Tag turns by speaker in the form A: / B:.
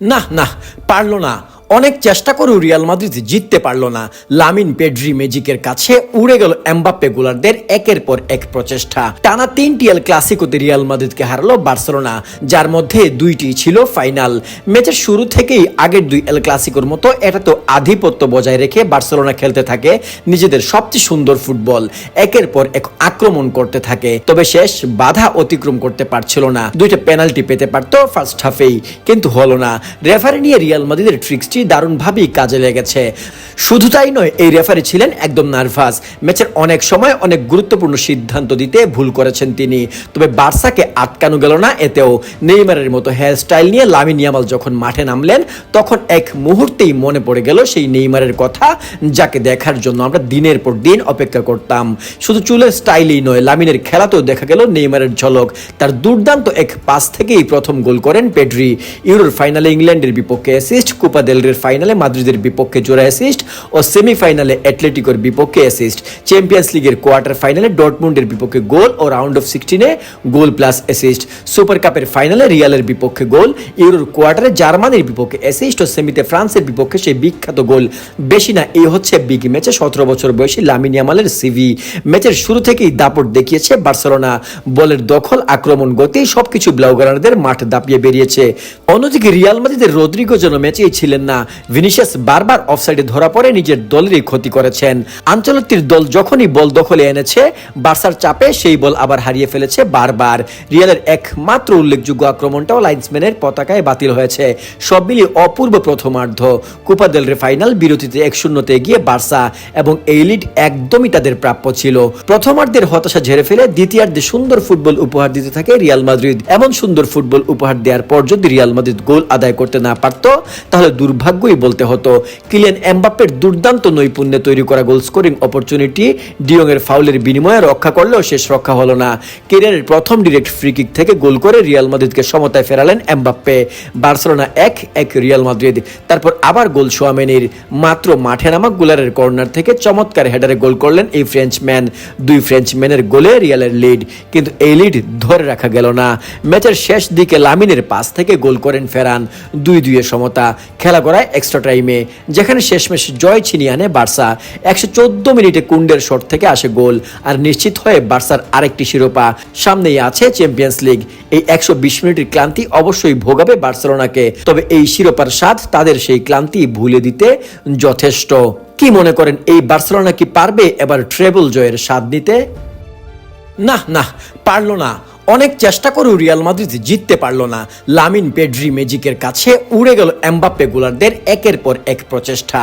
A: না না পারল না। অনেক চেষ্টা করেও রিয়াল মাদ্রিদ জিততে পারল না। লামিন পেড্রি ম্যাজিকের কাছে উড়ে গেল এমবাপ্পে গোলারদের একের পর এক প্রচেষ্টা। টানা তিনটি এল ক্লাসিকোতে রিয়াল মাদ্রিদকে হারালো বার্সেলোনা, যার মধ্যে দুইটি ছিল ফাইনাল। ম্যাচের শুরু থেকেই আগের দুই এল ক্লাসিকোর মতো এটা তো আধিপত্য বজায় রেখে বার্সেলোনা খেলতে থাকে নিজেদের সবচেয়ে সুন্দর ফুটবল, একের পর এক আক্রমণ করতে থাকে। তবে শেষ বাধা অতিক্রম করতে পারছিল না। দুইটা পেনাল্টি পেতে পারতো ফার্স্ট হাফেই কিন্তু হলো না। রেফারি নিয়ে রিয়াল মাদ্রিদের ট্রিক্সটি দারুণভাবেই কাজে লেগেছে। শুধু তাই নয়, এই রেফারি ছিলেন একদম নার্ভাস। ম্যাচের অনেক সময় অনেক গুরুত্বপূর্ণ সিদ্ধান্ত দিতে ভুল করেছেন তিনি। তবে বার্সাকে আটকানো গেল না এতেও। নেইমারের মতো হেয়ার স্টাইল নিয়ে লামিন ইয়ামাল যখন মাঠে নামলেন, তখন এক মুহূর্তেই মনে পড়ে গেল সেই নেইমারের কথা যাকে দেখার জন্য আমরা দিনের পর দিন অপেক্ষা করতাম। শুধু চুলের স্টাইলেই নয়, লামিনের খেলাতেও দেখা গেল নেইমারের ঝলক। তার দুর্দান্ত এক পাস থেকেই প্রথম গোল করেন পেড্রি। ইউরোর ফাইনালে ইংল্যান্ডের বিপক্ষে অ্যাসিস্ট কোপা দেলরের ফাইনালে মাদ্রিদের বিপক্ষে জোড়া অ্যাসিস্ট ও সেমিফাইনালে অ্যাটলেটিকোর বিপক্ষে অ্যাসিস্ট চ্যাম্পিয়ন্স লিগের কোয়ার্টার ফাইনালে ডটমুন্ডের বিপক্ষে গোল ও রাউন্ড অফ সিক্সটিনে গোল প্লাস অ্যাসিস্ট সুপার কাপের ফাইনালে রিয়ালের বিপক্ষে গোল ইউরোর কোয়ার্টারে জার্মানির বিপক্ষে অ্যাসিস্ট ও সেমিতে ফ্রান্সের বিপক্ষে সেই বিখ্যাত গোল বেশি না, এই হচ্ছে বিগ ম্যাচে সতেরো বছর বয়সী লামিনিয়ামালের সিভি ম্যাচের শুরু থেকেই দাপট দেখিয়েছে বার্সেলোনা। বলের দখল, আক্রমণ গতি, সবকিছু ব্লাউগারারদের মাঠ দাপিয়ে বেরিয়েছে। অন্যদিকে রিয়াল মাদ্রিদের রদ্রিগো যেন ম্যাচেই ছিলেন না, ভিনিসিয়াস বারবার অফসাইডে ধরা পড়ে নিজের দলেরই ক্ষতি করেছেন। আঞ্চলতির দল যখনই বল দখলে এনেছে, বার্সার চাপে সেই বল আবার হারিয়ে ফেলেছে বারবার। রিয়ালের একমাত্র উল্লেখযোগ্য আক্রমণটাও লাইন্সম্যানের পতাকায় বাতিল হয়েছে। সব মিলিয়ে অপূর্ব প্রথমার্ধ। কুপা দেল ফাইনাল বিরতিতে এক শূন্যতে এগিয়ে বার্সা এবং এই লিড একদমই তাদের প্রাপ্য ছিল। প্রথমার্ধের হতাশা ঝেড়ে ফেলে দ্বিতীয়ার্ধে সুন্দর ফুটবল উপহার দিতে থাকে রিয়াল মাদ্রিদ। এমন সুন্দর ফুটবল উপহার দেওয়ার পর যদি রিয়াল মাদ্রিদ গোল আদায় করতে না পারত, তাহলে দুর্ভাগ্যই বলতে হতো। কিলিয়ান এমবাপ্পের দুর্দান্ত নৈপুণ্যে তৈরি করা গোল স্কোরিং অপরচুনিটি ডিয়ং এর ফাউলের বিনিময়ে রক্ষা করলেও শেষ রক্ষা হলো না। কেরিয়ারের প্রথম ডিরেক্ট ফ্রি কিক থেকে গোল করে রিয়াল মাদ্রিদকে সমতায় ফেরালেন এমবাপ্পে বার্সেলোনা এক এক রিয়াল মাদ্রিদ তারপর আবার গোল সোয়ামেনির মাত্র মাঠে নামা গোলারের কর্নার থেকে চমৎকার হেডারে গোল করলেন এই ফ্রেঞ্চম্যান দুই ফ্রেঞ্চম্যানের গোলে রিয়ালের লিড কিন্তু এই লিড ধরে রাখা গেল না। ম্যাচের শেষ দিকে লামিনের পাস থেকে গোল করেন ফেরান। দুই দুইয়ে সমতা। খেলা করায় এক্সট্রা টাইমে যেখানে শেষমেশ জয় ছিনিয়ে আনে বার্সা। একশো চোদ্দ মিনিটে কুন্ডের শট থেকে আসে গোল, আর নিশ্চিত হয়ে বার্সার আরেকটি শিরোপা সামনেই আছে চ্যাম্পিয়ন্স লিগ। এই একশো বিশ মিনিটের ক্লান্তি অবশ্যই ভোগাবে বার্সেলোনাকে, তবে এই শিরোপার স্বাদ তাদের সেই ক্লান্তি ভুলে দিতে যথেষ্ট। কি মনে করেন, এই বার্সেলোনা কি পারবে এবার ট্রেবল জয়ের স্বাদ নিতে? না না, পারল না। অনেক চেষ্টা করেও রিয়াল মাদ্রিদ জিততে পারল না। লামিন পেড্রি ম্যাজিকের কাছে উড়ে গেল এমবাপ্পে গোলারদের একের পর এক প্রচেষ্টা।